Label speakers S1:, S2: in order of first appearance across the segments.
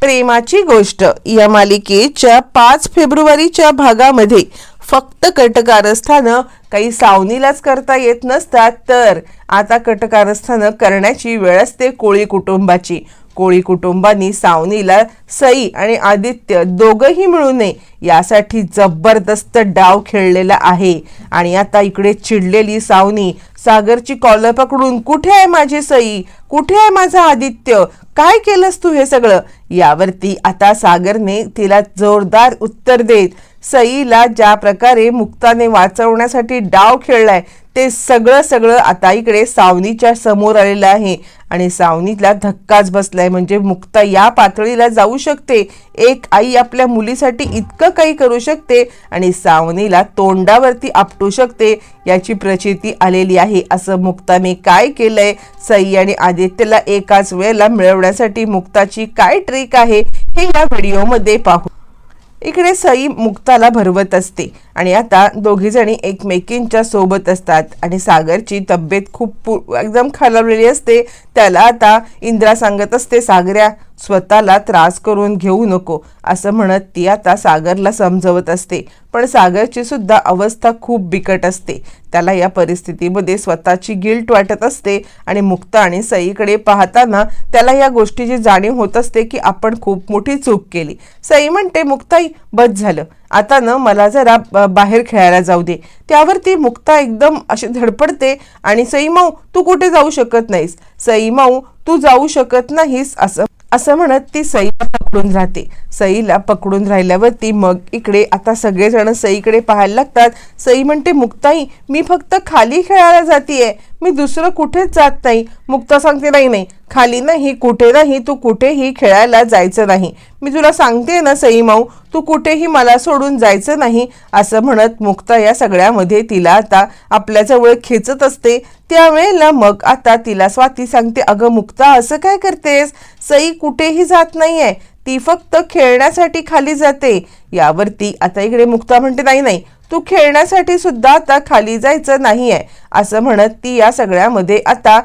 S1: प्रेमाची गोष्ट. या मालिकेच्या पाच फेब्रुवारीच्या भागामध्ये फक्त कटकारस्थानं काही सावनीलाच करता येत नसतात. तर आता कटकारस्थानं करण्याची वेळ असते कोळी कुटुंबाची. कोळी कुटुंबांनी सावनीला सई आणि आदित्य दोघंही मिळू नये यासाठी जबरदस्त डाव खेळलेला आहे. आणि आता इकडे चिडलेली सावनी सागरची कॉलर पकडून कुठे आहे माझी सई? कुठे आहे माझा आदित्य? काय केलंस तू हे सगळं? यावरती आता सागरने तिला जोरदार उत्तर देत सईला ज्या प्रकारे मुक्ताने वाचवण्यासाठी डाव खेळलाय ते सगळं सगळं आता इकडे सावनीच्या समोर आलेलं आहे. आणि सावनीला धक्काच बसलाय. म्हणजे मुक्ता या पातळीला जाऊ शकते. एक आई आपल्या मुलीसाठी इतकं काही करू शकते आणि सावनीला तोंडावरती आपटू शकते याची प्रचिती आलेली आहे. असं मुक्ताने काय केलंय? सई आणि आदित्यला एकाच वेळेला मिळवण्यासाठी मुक्ताची काय ट्रिक आहे? हे या व्हिडिओमध्ये पाहू. इकडे सई मुक्ताला भरवत असते आणि आता दोघीजणी एकमेकींच्या सोबत असतात आणि सागरची तब्येत खूप पु- एकदम खालावलेली असते. त्याला आता इंद्रा सांगत असते सागऱ्या स्वतःला त्रास करून घेऊ नको असं म्हणत ती आता सागरला समजवत असते. पण सागरची सुद्धा अवस्था खूप बिकट असते. त्याला या परिस्थितीमध्ये स्वतःची गिल्ट वाटत असते आणि मुक्ता आणि सईकडे पाहताना त्याला या गोष्टीची जाणीव होत असते की आपण खूप मोठी चूक केली. सई म्हणते मुक्ताई बस झालं. आता न मला जरा बाहेर खेळायला जाऊ दे. त्यावरती मुक्ता एकदम अशी धडपडते आणि सई माऊ तू कुठे जाऊ शकत नाहीस? सई माऊ तू जाऊ शकत नाहीस असं असं म्हणत ती सईला पकडून राहते सईला पकडून राहिल्यावरती मग इकडे आता सगळेजण सईकडे पाहायला लागतात. सई म्हणते मुक्ताई मी फक्त खाली खेळायला जातीये. मी दुसरं कुठेच जात नाही. मुक्ता सांगते नाही नाही. खाली नाही कुठे नाही तू कुठेही खेळायला जायचं नाही. मी तुला सांगते ना सई माऊ तू कुठेही मला सोडून जायचं नाही असं म्हणत मुक्ता या सगळ्यामध्ये तिला आता आपल्याजवळ खेचत असते. त्यावेळेला मग आता तिला स्वाती सांगते अगं मुक्ता असं काय करतेस? सई कुठेही जात नाही आहे ती फक्त खेळण्यासाठी खाली जाते. यावरती आता इकडे मुक्ता म्हणते नाही नाही. तू खेळण्यासाठी सुद्धा आता खाली जायचं नाही आहे असं म्हणत ती या सगळ्यामध्ये आता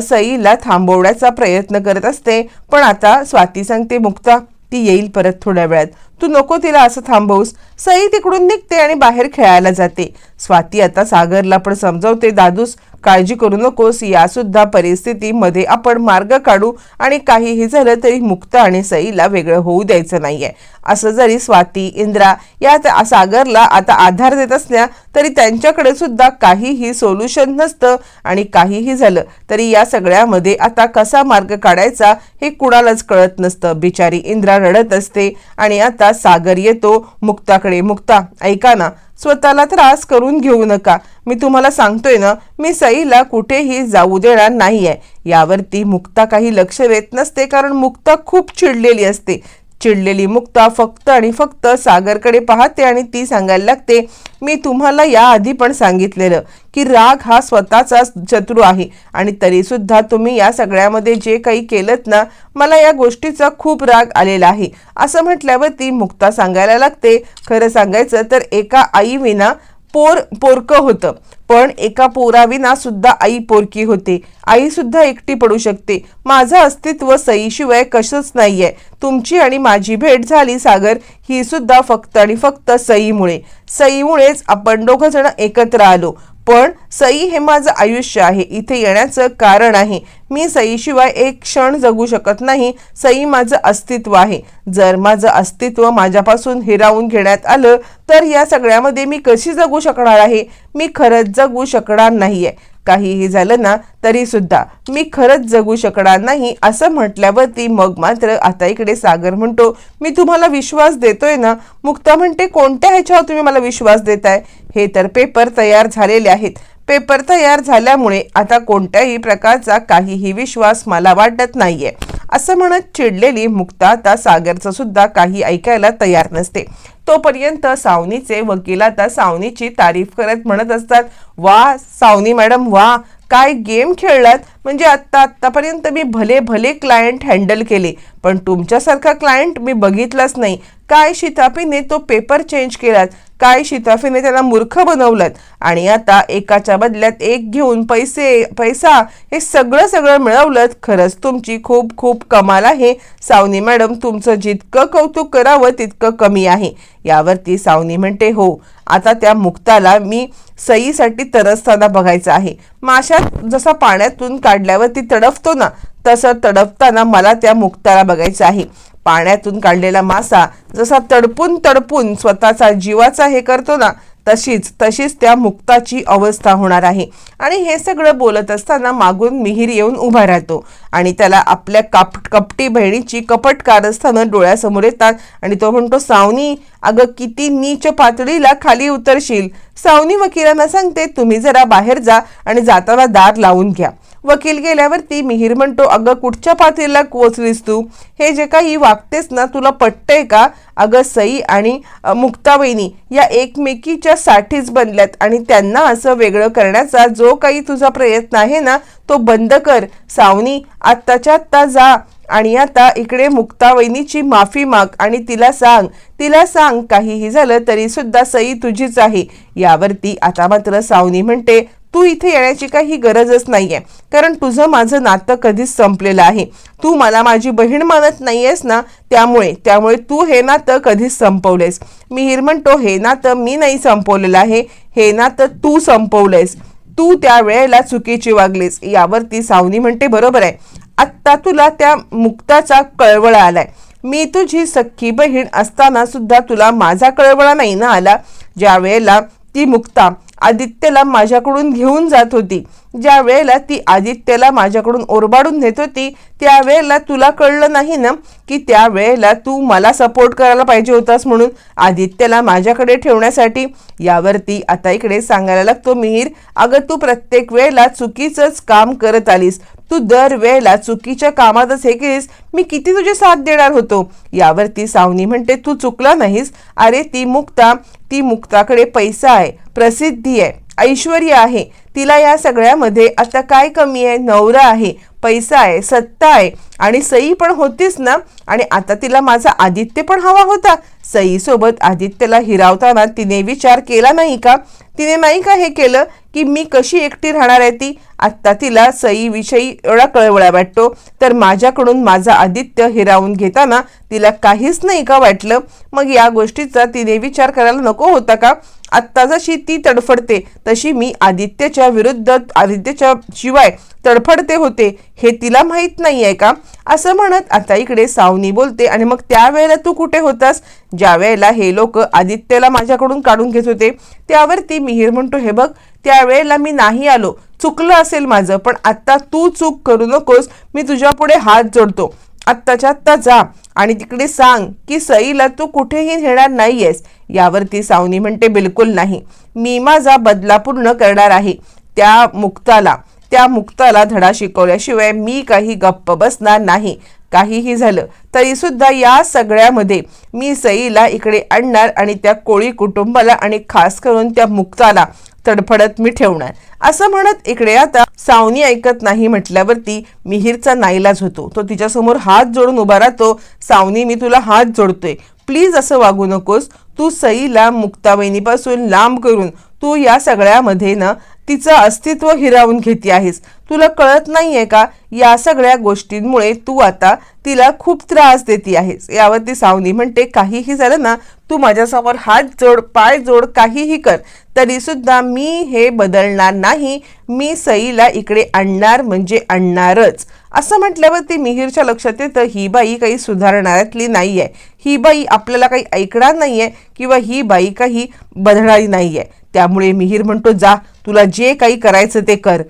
S1: सईला थांबवण्याचा प्रयत्न करत असते. पण आता स्वाती सांगते मुक्ता ती येईल परत थोड्या वेळात. तू नको तिला असं थांबवूस. सई तिकडून निघते आणि बाहेर खेळायला जाते. स्वाती आता सागरला पण समजवते दादूस काळजी करू नकोस यासुद्धा परिस्थितीमध्ये आपण मार्ग काढू आणि काहीही झालं तरी मुक्त आणि सईला वेगळं होऊ द्यायचं नाहीये. असं जरी स्वाती इंद्रा या सागरला आता आधार देत असल्या तरी त्यांच्याकडे सुद्धा काहीही सोल्युशन नसतं आणि काहीही झालं तरी या सगळ्यामध्ये आता कसा मार्ग काढायचा हे कुणालाच कळत नसतं. बिचारी इंद्रा रडत असते आणि आता सागर येतो मुक्ताकडे मुक्ता ऐका ना स्वतःला त्रास करून घेऊ नका. मी तुम्हाला सांगतोय ना मी सईला कुठेही जाऊ देणार नाहीये. यावरती मुक्ता काही लक्ष देत नसते कारण मुक्ता खूप चिडलेली असते. चिडलेली मुक्ता फक्त आणि फक्त सागरकडे पाहते आणि ती सांगायला लागते मी तुम्हाला याआधी पण सांगितलेलं की राग हा स्वतःचा शत्रू आहे आणि तरीसुद्धा तुम्ही या सगळ्यामध्ये जे काही केलं ना मला या गोष्टीचा खूप राग आलेला आहे. असं म्हटल्यावर ती मुक्ता सांगायला लागते खरं सांगायचं तर एका आईविना पोर पोरकं होतं. पण एका पोराविना सुद्धा आई पोरकी होते. आई सुद्धा एकटी पडू शकते. माझं अस्तित्व सईशिवाय कशंच नाहीये. तुमची आणि माझी भेट झाली सागर. ही सुद्धा फक्त आणि फक्त सईमुळे. सईमुळेच आपण दोघं जण एकत्र आलो. पण सई हे माझं आयुष्य आहे. इथे येण्याचं कारण आहे. मी सईशिवाय एक क्षण जगू शकत नाही. सई माझं अस्तित्व आहे. जर माझं अस्तित्व माझ्यापासून हिरावून घेण्यात आलं तर या सगळ्यामध्ये मी कशी जगू शकणार आहे? मी खरंच जगू शकणार नाही आहे काहीही झालं ना तरी सुद्धा मी खरंच जगू शकणार नाही असं म्हटल्यावरती मग मात्र आता इकडे सागर म्हणतो मी तुम्हाला विश्वास देतोय ना? मुक्ता म्हणते कोणत्या ह्याच्यावर तुम्ही मला विश्वास देताय? हे तर पेपर तयार झालेले आहेत. पेपर तयार झाल्यामुळे आता कोणत्याही प्रकारचा काहीही विश्वास मला वाटत नाहीये. असं म्हणत चिडलेली मुक्ता आता सागरचं सुद्धा काही ऐकायला तयार नसते. तोपर्यंत सावनीचे वकील आता सावनीची तारीफ करत म्हणत असतात वा सावनी मॅडम वा काय गेम खेळलात? म्हणजे आत्ता आत्तापर्यंत मी भले भले क्लायंट हँडल केले पण तुमच्यासारखा क्लायंट मी बघितलाच नाही. काय शिताफीने तो पेपर चेंज केलात? काय शिताफीने त्याला मूर्ख बनवलं आणि आता एकाच्या बदल्यात एक घेऊन पैसे पैसा हे सगळं सगळं मिळवलं खरंच तुमची खूप खूप कमाल आहे. सावनी मॅडम तुमचं जितकं कौतुक करावं तितकं कमी आहे. यावरती सावनी म्हणते हो आता त्या मुक्ताला मी सईसाठी तरसताना बघायचं आहे. माशा जसा पाण्यातून काढल्यावर ती तडफतो ना तसं तडफताना मला त्या मुक्ताला बघायचं आहे. पाण्यातून काढलेला मासा जसा तडपून तडपून स्वतःचा जीवाचा हे करतो ना तशीच तशीच त्या मुक्ताची अवस्था होणार आहे. आणि हे सगळं बोलत असताना मागून मिहीर येऊन उभा राहतो. आणि त्याला आपल्या काप कपटी बहिणीची कपट कारस्थानं डोळ्यासमोर येतात. आणि तो म्हणतो सावनी अगं किती नीच पातळीला खाली उतरशील. सावनी वकिलांना सांगते तुम्ही जरा बाहेर जा आणि जाताना दार लावून घ्या. वकील गेल्यावरती मिहीर म्हणतो अगं कुठच्या पातळीला पोचलीस तू हे जे काही वागतेस ना तुला पटतंय का? अगं सई आणि मुक्तावहिनी या एकमेकीच्या साठीच बनल्यात आणि त्यांना असं वेगळं करण्याचा जो काही तुझा प्रयत्न आहे ना तो बंद कर. सावनी आत्ताच्या आत्ता जा आणि आता इकडे मुक्तावहिनीची माफी माग आणि तिला सांग. तिला सांग काहीही झालं तरी सुद्धा सई तुझीच आहे. यावरती आता मात्र सावनी म्हणते तू इथे येण्याची काही गरजच नाहीये. कारण तुझं माझं नातं कधीच संपलेलं आहे. तू मला माझी बहीण मानत नाहीयेस ना त्यामुळे त्यामुळे तू हे नातं कधीच संपवलेस. मिहीर म्हणतो हे नातं मी नाही संपवलेलं आहे. हे नातं तू संपवलंयस तू त्या वेळेला चुकीची वागलीस. यावरती सावनी म्हणते बरोबर आहे. आत्ता तुला त्या मुक्ताचा कळवळा आलाय. मी तुझी सख्खी बहीण असताना सुद्धा तुला माझा कळवळा नाही ना आला? ज्या वेळेला ती मुक्ता आदित्यला माझ्याकडून घेऊन जात होती. ज्या वेळेला ती आदित्यला माझ्याकडून ओरबाडून नेत होती त्यावेळेला तुला कळलं नाही ना की त्या वेळेला तू मला सपोर्ट करायला पाहिजे होतास म्हणून आदित्यला माझ्याकडे ठेवण्यासाठी? यावरती आता इकडे सांगायला लागतो मिहीर. अगं तू प्रत्येक वेळेला चुकीचंच काम करत आलीस. तू दर वेळेला चुकीच्या कामातच हे केलीस मी किती तुझे साथ देणार होतो? यावरती सावनी म्हणते तू चुकला नाहीस. अरे ती मुक्ता ती मुक्ताकडे पैसा आहे प्रसिद्धी आहे ऐश्वर्य आहे. तिला या सगळ्यामध्ये आता काय कमी आहे? नवरा आहे. पैसा आहे सत्ता आहे आणि सई पण होतीच ना? आणि आता तिला माझा आदित्य पण हवा होता. सईसोबत आदित्यला हिरावताना तिने विचार केला नाही का? तिने नाही का हे केलं की मी कशी एकटी राहणार आहे ती? आत्ता तिला सईविषयी एवढा कळवळा वाटतो. तर माझ्याकडून माझा आदित्य हिरावून घेताना तिला काहीच नाही का वाटलं? मग या गोष्टीचा तिने विचार करायला नको होता का? आत्ता जशी ती तडफडते तशी मी आदित्यच्या विरुद्ध आदित्यच्या शिवाय तडफडते होते हे तिला माहीत नाही आहे का? असं म्हणत आता इकडे सावनी बोलते आणि मग त्यावेळेला तू कुठे होतास? ज्या वेळेला हे लोक आदित्यला माझ्याकडून काढून घेत होते त्यावरती मिहीर म्हणतो हे बघ त्यावेळेला मी नाही आलो. चुकलं असेल माझं पण आत्ता तू चूक करू नकोस. मी तुझ्या पुढे हात जोडतो. आत्ताच्या आत्ता जा आणि तिकडे सांग की सईला तू कुठेही नेणार नाहीयेस. यावरती सावनी म्हणते बिलकुल नाही. मी माझा बदला पूर्ण करणार आहे त्या मुक्ताला. त्या मुक्ताला धडा शिकवल्याशिवाय मी काही गप्प बसणार नाही. काहीही झालं तरी सुद्धा या सगळ्यामध्ये मी सईला इकडे आणणार आणि त्या कोळी कुटुंबाला आणि खास करून त्या मुक्ताला तडफडत मी ठेवणार. असं म्हणत इकडे आता सावनी ऐकत नाही म्हटल्यावरती मिहीरचा नाईलाज होतो. तो तिच्यासमोर हात जोडून उभा राहतो. सावनी मी तुला हात जोडतोय. प्लीज असं वागू नकोस. तू सईला मुक्ताबहिणीपासून लांब करून तू या सगळ्यामध्ये ना तिचं अस्तित्व हिरावून घेते आहेस. तुला कळत नाहीये का? या सगळ्या गोष्टींमुळे तू आता तिला खूप त्रास देते आहेस. यावरती सावनी म्हणते काहीही झालं ना तू माझ्यासमोर हात जोड पाय जोड काहीही कर. तरी सुद्धा मी हे बदलणार नाही. मी सईला इकडे आणणार म्हणजे आणणारच. असं म्हटल्यावरती मिहीरच्या लक्षात येतं ही बाई काही सुधारणाऱ्यातली नाही आहे ही बाई आपल्याला काही ऐकणार नाही आहे किंवा ही बाई काही बदलणारी नाही आहे त्यामुळे मिहीर म्हणतो जा तुला जे काही करायचं ते कर.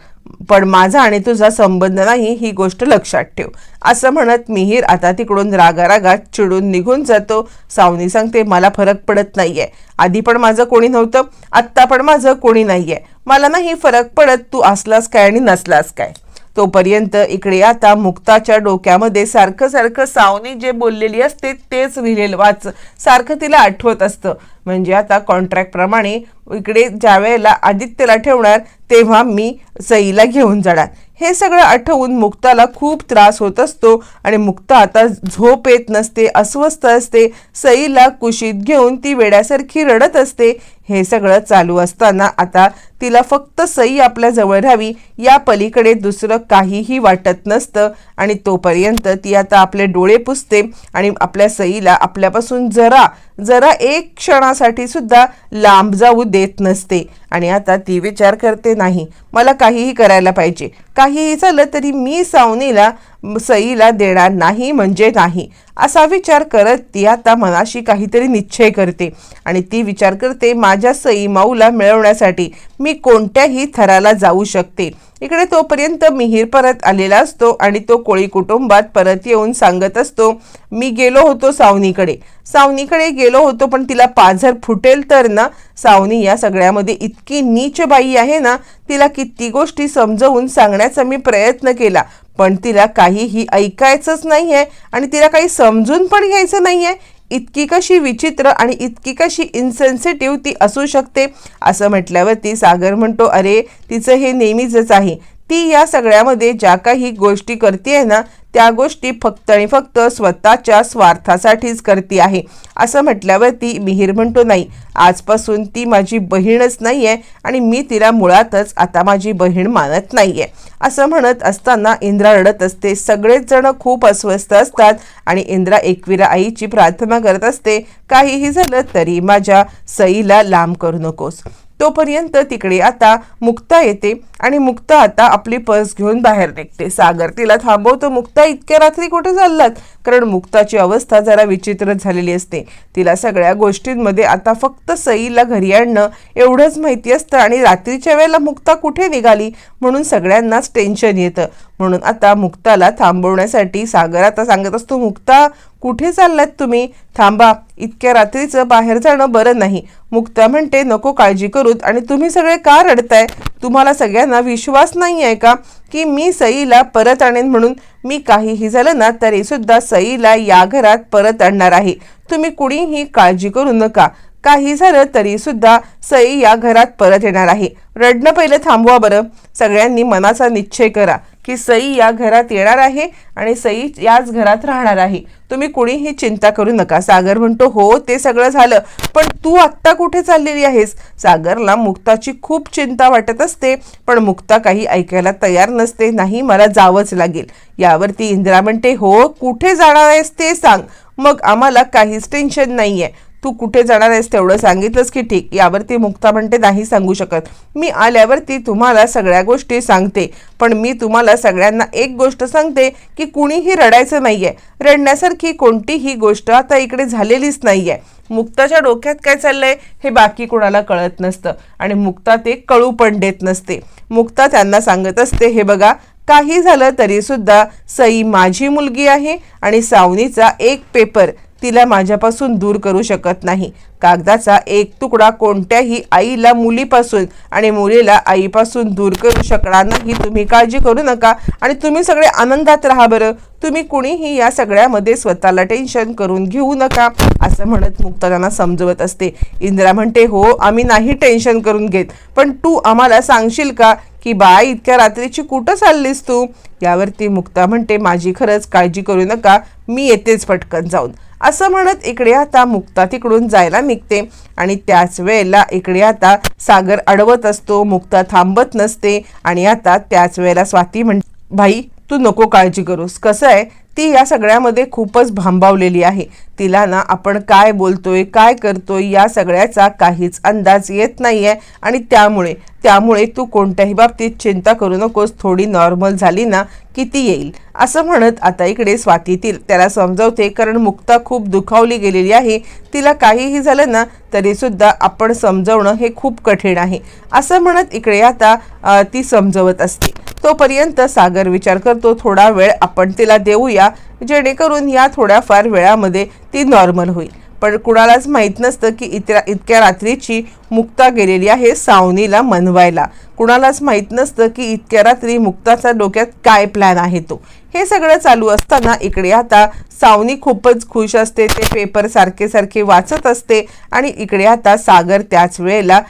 S1: पण माझा आणि तुझा संबंध नाही ही गोष्ट लक्षात ठेव. असं म्हणत मिहीर आता तिकडून रागारागात चिडून निघून जातो. सावनी सांगते मला फरक पडत नाहीये. आधी पण माझं कोणी नव्हतं आत्ता पण माझं कोणी नाहीये. मला नाही फरक पडत तू असलास काय आणि नसलास काय. तोपर्यंत इकडे आता मुक्ताच्या डोक्यामध्ये सारखं सारखं सावनी जे बोललेली असते तेच लिहिलेलं वाच. सारखं तिला आठवत असतं. म्हणजे आता कॉन्ट्रॅक्टप्रमाणे इकडे ज्या वेळेला आदित्यला ठेवणार तेव्हा मी सईला घेऊन जाणार. हे सगळं आठवून मुक्ताला खूप त्रास होत असतो आणि मुक्ता आता झोप येत नसते अस्वस्थ असते. सईला कुशीत घेऊन ती वेड्यासारखी रडत असते. हे सगळं चालू असताना आता तिला फक्त सई आपल्या जवळ राहावी या पलीकडे दुसरं काहीही वाटत नसतं. आणि तोपर्यंत ती आता आपले डोळे पुसते आणि आपल्या सईला आपल्यापासून जरा जरा एक क्षणासाठी सुद्धा लांब जाऊ देत नसते. आणि आता ती विचार करते नाही मला काहीही करायला पाहिजे. काहीही झालं तरी मी सावनीला सईला देणार नाही म्हणजे नाही. असा विचार करत ती आता मनाशी काहीतरी निश्चय करते. आणि ती विचार करते माझ्या सई माऊला मिळवण्यासाठी. मी मी कोणत्याही थराला जाऊ शकते. इकडे तोपर्यंत मिहीर परत आलेला असतो आणि तो कोळी कुटुंबात परत येऊन सांगत असतो मी गेलो होतो सावनीकडे. सावनीकडे गेलो होतो पण तिला पाझर फुटेल तर ना? सावनी या सगळ्यामध्ये इतकी नीच बाई आहे ना? तिला किती गोष्टी समजवून सांगण्याचा मी प्रयत्न केला पण तिला काहीही ऐकायचंच नाही आहे आणि तिला काही समजून पण घ्यायचं नाही आहे इतकी कशी विचित्र आणि इतकी कशी इन्सेन्सिटिव्ह ती असू शकते? असं म्हटल्यावरती सागर म्हणतो अरे तिचं हे नेहमीच आहे. ती या सगळ्यामध्ये ज्या काही गोष्टी करते ना त्या गोष्टी फक्त आणि फक्त स्वतःच्या स्वार्थासाठीच करते आहे. असं म्हटल्यावरती मिहीर म्हणतो नाही आजपासून ती माझी बहीणच नाही आहे आणि मी तिला मुळातच आता माझी बहीण मानत नाही आहे असं म्हणत असताना इंद्रा रडत असते. सगळेच जण खूप अस्वस्थ असतात आणि इंद्रा एकविरा आईची प्रार्थना करत असते. काहीही झालं तरी माझ्या सईला लांब करू नकोस. तोपर्यंत तिकडे आता मुक्ता येते आणि मुक्ता आता आपली पर्स घेऊन बाहेर निघते. सागर तिला थांबवतो. मुक्ता इतक्या रात्री कुठे चाललात? कारण मुक्ताची अवस्था जरा विचित्र झालेली असते. तिला सगळ्या गोष्टींमध्ये आता फक्त सईला घरी आणणं एवढंच माहिती असतं आणि रात्रीच्या वेळेला मुक्ता कुठे निघाली म्हणून सगळ्यांनाच टेन्शन येतं. म्हणून आता मुक्ताला थांबवण्यासाठी सागर आता सांगत असतो मुक्ता कुठे चाललात तुम्ही? थांबा. इतक्या रात्रीचं बाहेर जाणं बरं नाही. मुक्ता म्हणते नको काळजी करूत. आणि तुम्ही सगळे का रडताय? तुम्हाला सगळ्यांना विश्वास नाही आहे का? की मी सईला परत आणेन म्हणून? मी काहीही झालं ना तरीसुद्धा सईला या घरात परत आणणार आहे. तुम्ही कुणीही काळजी करू नका. काही झालं तरीसुद्धा सई या घरात परत येणार आहे. रडणं पहिलं थांबवा बरं. सगळ्यांनी मनाचा निश्चय करा. की सई या घरात येणार आहे आणि सई याच घरात राहणार आहे. तुम्ही कुणीही चिंता करू नका. सागर म्हणतो हो ते सगळं झालं. पण तू आत्ता कुठे चाललेली आहेस? सागरला मुक्ताची खूप चिंता वाटत असते पण मुक्ता काही ऐकायला तयार नसते. नाही मला जावंच लागेल. यावरती इंदिरा म्हणते हो कुठे जाणार आहेस ते सांग. मग आम्हाला काहीच टेन्शन नाही आहे तू कुठे जाणार आहेस तेवढं सांगितलंस की ठीक यावरती मुक्ता म्हणते नाही सांगू शकत. मी आल्यावरती तुम्हाला सगळ्या गोष्टी सांगते. पण मी तुम्हाला सगळ्यांना एक गोष्ट सांगते की कुणीही रडायचं नाही आहे रडण्यासारखी कोणतीही गोष्ट आता इकडे झालेलीच नाही आहे मुक्ताच्या डोक्यात काय चाललंय हे बाकी कोणाला कळत नसतं आणि मुक्ता ते कळू पण देत नसते. मुक्ता त्यांना सांगत असते हे बघा काही झालं तरीसुद्धा सई माझी मुलगी आहे आणि सावनीचा एक पेपर तिला माझ्यापासून दूर करू शकत नाही. कागदाचा एक तुकडा कोणत्याही आईला मुलीपासून आणि मुलीला आईपासून दूर करू शकणार नाही. तुम्ही काळजी करू नका आणि तुम्ही सगळे आनंदात राहा बरं. तुम्ही कुणीही या सगळ्यामध्ये स्वतःला टेन्शन करून घेऊ नका असं म्हणत मुक्ताना समजवत असते. इंदिरा म्हणते हो आम्ही नाही टेन्शन करून घेत पण तू आम्हाला सांगशील का की बा इतक्या रात्रीची कुठं चाललीस तू? यावरती मुक्ता म्हणते माझी खरंच काळजी करू नका मी येतेच पटकन जाऊन. असं म्हणत इकडे आता मुक्ता तिकडून जायला निघते. आणि त्याच वेळेला इकडे आता सागर अडवत असतो. मुक्ता थांबत नसते. आणि आता त्याच वेळेला स्वाती म्हण भाई तू नको काळजी करूस. कसं आहे? ती या सगळ्यामध्ये खूपच भांबावलेली आहे. तिला ना आपण काय बोलतोय काय करतोय या सगळ्याचा काहीच अंदाज येत नाही आहे आणि त्यामुळे त्यामुळे तू कोणत्याही बाबतीत चिंता करू नकोस थोडी नॉर्मल झाली ना किती येईल. असं म्हणत आता इकडे स्वाती ती त्याला समजवते कारण मुक्ता खूप दुखावली गेलेली आहे. तिला काहीही झालं ना तरीसुद्धा आपण समजवणं हे खूप कठीण आहे. असं म्हणत इकडे आता ती समजवत असते. तोपर्यंत सागर विचार करतो थोडा वेळ आपण तिला देऊया जेणेकरून या थोड्याफार वेळामध्ये ती नॉर्मल होईल. पण कुणालाच माहीत नसतं की इतक्या इतक्या रात्रीची मुक्ता गेलेली आहे सावनीला मनवायला. कुणालाच माहीत नसतं की इतक्या रात्री मुक्ताचा डोक्यात काय प्लॅन आहे तो. हे सगळं चालू असताना इकडे आता सावनी खूपच खुश असते ते पेपर सारखे सारखे वाचत असते आणि इकडे आता सागर त्याच वेळेला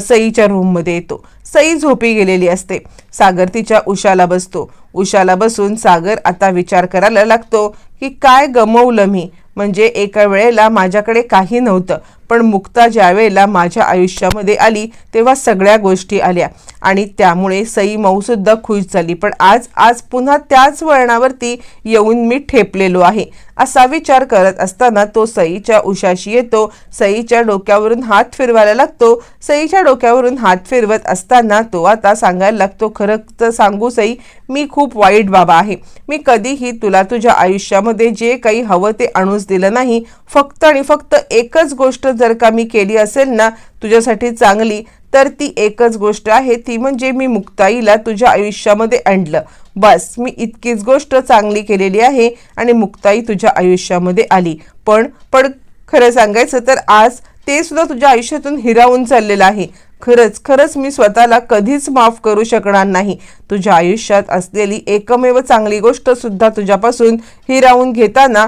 S1: सईच्या रूममध्ये येतो. सई झोपी गेलेली असते. सागर तिच्या उशाला बसतो. उशाला बसून सागर आता विचार करायला लागतो की काय गमवलं मी? म्हणजे एका वेळेला माझ्याकडे काही नव्हतं. पण मुक्ता ज्या वेळेला माझ्या आयुष्यामध्ये आली तेव्हा सगळ्या गोष्टी आल्या. आणि त्यामुळे सई मऊसुद्धा खुश झाली. पण आज आज पुन्हा त्याच वळणावरती येऊन मी ठेपलेलो आहे असा विचार करत असताना तो सईच्या उशाशी येतो. सईच्या डोक्यावरून हात फिरवायला लागतो. सईच्या डोक्यावरून हात फिरवत असताना तो आता सांगायला लागतो खरं तर सांगू सई मी खूप वाईट बाबा आहे. मी कधीही तुला तुझ्या आयुष्यामध्ये जे काही हवं ते आणूच दिलं नाही. फक्त आणि फक्त एकच गोष्ट जर का मी केली असेल ना तुझ्यासाठी चांगली तर ती एकच गोष्ट आहे ती म्हणजे मी मुक्ताईला तुझ्या आयुष्यामध्ये आणलं. बस मी इतकीच गोष्ट चांगली केलेली आहे आणि मुक्ताई तुझ्या आयुष्यामध्ये आली. पण पण खरं सांगायचं तर आज ते सुद्धा तुझ्या आयुष्यातून हिरावून चाललेलं आहे. खरंच खरंच मी स्वतःला कधीच माफ करू शकणार नाही. तुझ्या आयुष्यात असलेली एकमेव चांगली गोष्ट सुद्धा तुझ्यापासून हिरावून घेताना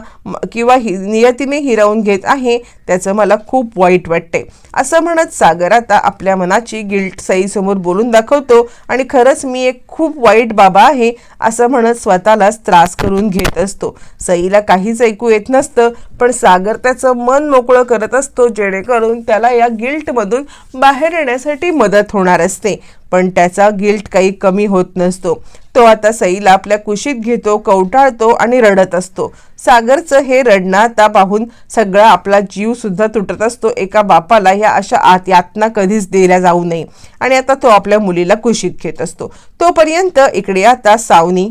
S1: किंवा हि नियतीने हिरावून घेत आहे त्याचं मला खूप वाईट वाटते असं म्हणत सागर आता आपल्या मनाची गिल्ट सईसमोर बोलून दाखवतो आणि खरंच मी एक खूप वाईट बाबा आहे असं म्हणत स्वतःलाच त्रास करून घेत असतो. सईला काहीच ऐकू येत नसतं पण सागर त्याचं मन मोकळं करत असतो जेणेकरून त्याला या गिल्टमधून बाहेर येण्यास करण्यासाठी मदत होणार असते पण त्याचा गिल्ट काही कमी होत नसतो. तो आता सईला आपल्या कुशीत घेतो कवटाळतो आणि रडत असतो. सागरचं हे रडणं आता पाहून सगळा आपला जीव सुद्धा तुटत असतो. एका बापाला ह्या अशा आत यातना कधीच दिल्या जाऊ नये. आणि आता तो आपल्या मुलीला कुशीत घेत असतो. तोपर्यंत इकडे आता सावनी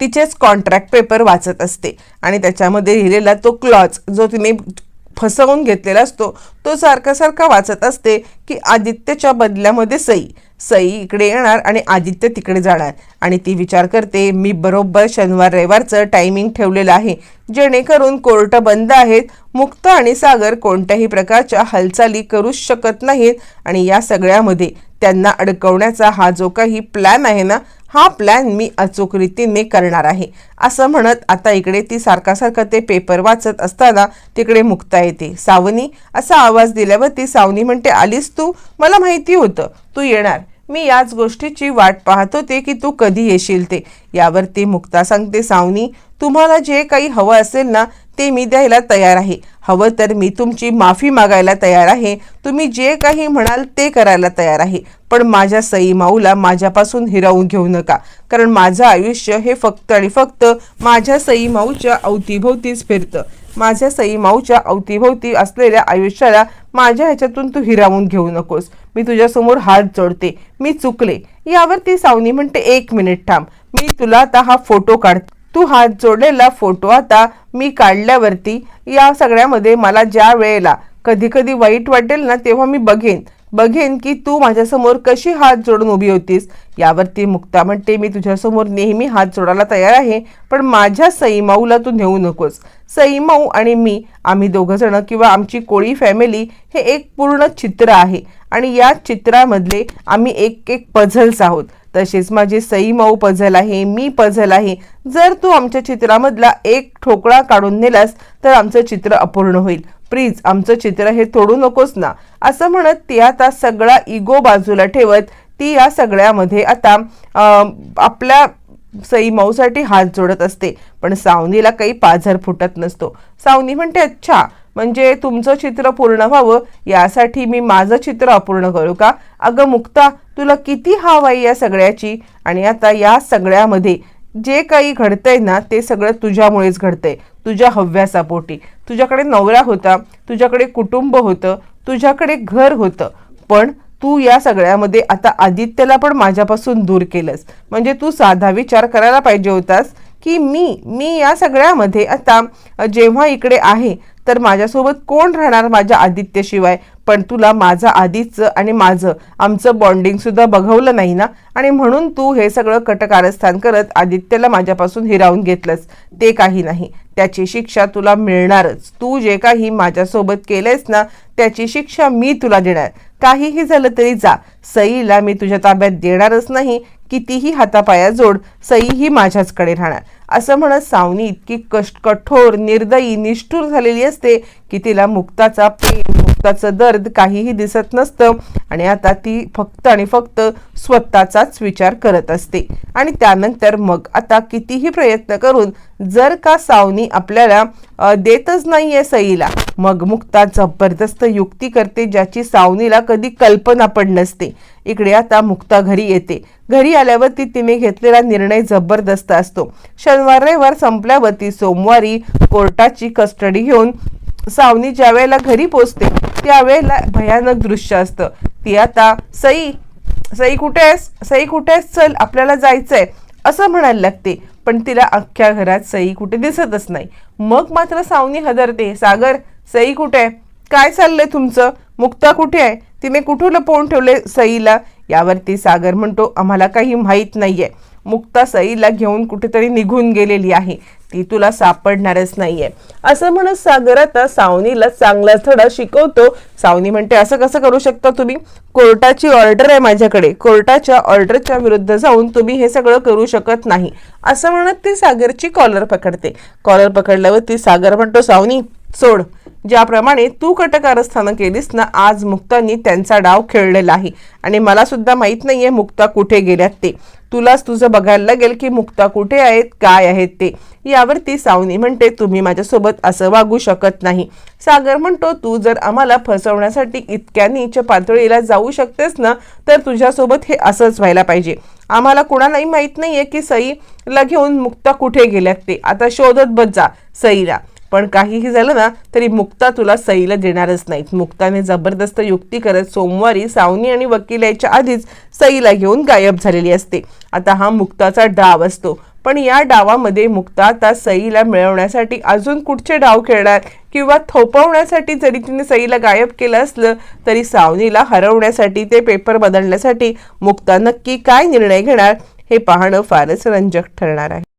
S1: तिचेच कॉन्ट्रॅक्ट पेपर वाचत असते. आणि त्याच्यामध्ये लिहिलेला तो क्लॉज जो तिने फसवून घेतलेला असतो. तो सारखा सारखा वाचत असते की आदित्यच्या बदल्यामध्ये सई. सई इकडे येणार आणि आदित्य तिकडे जाणार. आणि ती विचार करते मी बरोबर शनिवार रविवारचं टायमिंग ठेवलेलं आहे. जेणेकरून कोर्ट बंद आहेत. मुक्त आणि सागर कोणत्याही प्रकारच्या हालचाली करूच शकत नाहीत. आणि या सगळ्यामध्ये त्यांना अडकवण्याचा हा जो काही प्लॅन आहे ना हा प्लॅन मी अचूक रीतीने करणार आहे. असं म्हणत आता इकडे ती सारखा सारखा ते पेपर वाचत असताना तिकडे मुक्ता येते. सावनी असा आवाज दिल्यावर ती सावनी म्हणते आलीस तू? मला माहिती होतं. तू येणार. मी याच गोष्टीची वाट पाहत होते की तू कधी येशील ते. यावरती मुक्ता सांगते सावनी तुम्हाला जे काही हवं असेल ना ते मी द्यायला तयार आहे. हवं तर मी तुमची माफी मागायला तयार आहे. तुम्ही जे काही म्हणाल ते करायला तयार आहे. पण माझ्या सई माऊला माझ्यापासून हिरावून घेऊ नका. कारण माझं आयुष्य हे फक्त आणि फक्त माझ्या सई माऊच्या अवतीभोवतीच फिरतं. माझ्या सई माऊच्या अवतीभोवती असलेल्या आयुष्याला माझ्या ह्याच्यातून तू हिरावून घेऊ नकोस. मी तुझ्यासमोर हात जोडते. मी चुकले. यावरती सावनी म्हणते एक मिनिट थांब. मी तुला आता हा फोटो काढते. तू हात जोडलेला फोटो आता मी काढल्यावरती या सगळ्यामध्ये मला ज्या वेळेला कधी कधी वाईट वाटेल ना तेव्हा मी बघेन. बघेन की तू माझ्यासमोर कशी हात जोडून उभी होतीस. यावरती मुक्ता म्हणते मी तुझ्यासमोर नेहमी हात जोडायला तयार आहे पण माझ्या सईमाऊला तू नेऊ नकोस. सईमाऊ आणि मी आम्ही दोघंजणं किंवा आमची कोळी फॅमिली हे एक पूर्ण चित्र आहे आणि या चित्रामधले आम्ही एक एक पझल्स आहोत. तसेच माझी सई मऊ पझल आहे मी पझल आहे. जर तू आमच्या चित्रामधला एक ठोकळा काढून नेलास तर आमचं चित्र अपूर्ण होईल. प्लीज आमचं चित्र हे तोडू नकोस ना. असं म्हणत ती आता सगळा इगो बाजूला ठेवत ती या सगळ्यामध्ये आता आपल्या सई मऊसाठी हात जोडत असते. पण सावनीला काही पाझर फुटत नसतो. सावनी म्हणते अच्छा म्हणजे तुमचं चित्र पूर्ण व्हावं यासाठी मी माझं चित्र अपूर्ण करू का? अगं मुक्ता तुला किती हाव आहे या सगळ्याची? आणि आता या सगळ्यामध्ये जे काही घडतंय ना ते सगळं तुझ्यामुळेच घडतंय. तुझ्या हव्यासापोटी. तुझ्याकडे नवरा होता तुझ्याकडे कुटुंब होतं तुझ्याकडे घर होतं. पण तू या सगळ्यामध्ये आता आदित्यला पण माझ्यापासून दूर केलंस. म्हणजे तू साधा विचार करायला पाहिजे होतास की मी मी या सगळ्यामध्ये आता जेव्हा इकडे आहे तर माझ्यासोबत कोण राहणार माझ्या आदित्यशिवाय पण तुला माझं आधीचं आणि माझं आमचं बॉन्डिंगसुद्धा बघवलं नाही ना? आणि म्हणून तू हे सगळं कटकारस्थान करत आदित्यला माझ्यापासून हिरावून घेतलंस. ते काही नाही. त्याची शिक्षा तुला मिळणारच. तू जे काही माझ्यासोबत केलंयस ना त्याची शिक्षा मी तुला देणार. काहीही झालं तरी जा. सईला मी तुझ्या ताब्यात देणारच नाही. कितीही हातापाया जोड सई ही माझ्याचकडे राहणार. असं म्हणत सावनी इतकी कष्ट कठोर निर्दयी निष्ठूर झालेली असते की तिला मुक्ताचा प्रेम मुक्ताचं दर्द काहीही दिसत नसतं आणि आता ती फक्त आणि फक्त स्वतःचाच विचार करत असते. आणि त्यानंतर मग आता कितीही प्रयत्न करून जर का सावनी आपल्याला देतच देतच नाहीये सईला मग मुक्ता जबरदस्त युक्ती करते ज्याची सावनीला कधी कल्पना पण नसते. इकडे आता मुक्ता घरी येते. घरी आल्यावरती तिने घेतलेला निर्णय जबरदस्त असतो. शनिवार रविवार संपल्यावरती सोमवारी कोर्टाची कस्टडी घेऊन सावनी ज्या वेळेला घरी पोचते त्यावेळेला भयानक दृश्य असतं. ती आता सई सई कुठे आहेस? सई कुठे आहेस? चल आपल्याला जायचंय. असं म्हणायला लागते. पण तिला अख्ख्या घरात सई कुठे दिसतच नाही. मग मात्र सावनी हदरते सागर सई कुठे? आहे काय चाललंय तुमचं? मुक्ता कुठे आहे? तिने कुठं लपवून ठेवले सईला? यावरती सागर म्हणतो आम्हाला काही माहीत नाहीये. मुक्तासईला घेऊन कुठेतरी निघून गेलेली आहे. ती तुला सापडणारच नाहीये. असं म्हणत सागर आता सावनीला चांगला थडा शिकवतो. सावनी म्हणते असं कसं करू शकता तुम्ही? कोर्टाची ऑर्डर आहे माझ्याकडे. कोर्टाच्या ऑर्डरच्या विरुद्ध जाऊन तुम्ही हे सगळं करू शकत नाही. असं म्हणत ती सागरची कॉलर पकडते. कॉलर पकडल्यावर ती सागर म्हणतो सावनी सोड. ज्याप्रमाणे तू कटकारस्थानं केलीस ना आज मुक्तांनी त्यांचा डाव खेळलेला आहे. आणि मला सुद्धा माहीत नाहीये मुक्ता कुठे गेल्यात ते. तुलाच तुझं बघायला लागेल की मुक्ता कुठे आहेत काय आहेत ते. यावरती सावनी म्हणते तुम्ही माझ्यासोबत असं वागू शकत नाही. सागर म्हणतो तू जर आम्हाला फसवण्यासाठी इतक्या नीच पातळीला जाऊ शकतेस ना तर तुझ्यासोबत हे असंच व्हायला पाहिजे. आम्हाला कुणालाही माहीत नाहीये की सईला घेऊन मुक्ता कुठे गेल्यात ते. आता शोधत बस जा सईला. पण काहीही झालं ना तरी मुक्ता तुला सईला देणारच नाहीत. मुक्ताने जबरदस्त युक्ती करत सोमवारी सावनी आणि वकील यायच्या आधीच सईला घेऊन गायब झालेली असते. आता हा मुक्ताचा डाव असतो. पण या डावामध्ये मुक्ता आता सईला मिळवण्यासाठी अजून कुठचे डाव खेळणार किंवा थोपवण्यासाठी जरी तिने सईला गायब केलं असलं तरी सावनीला हरवण्यासाठी ते पेपर बदलण्यासाठी मुक्ता नक्की काय निर्णय घेणार हे पाहणं फारच रंजक ठरणार आहे.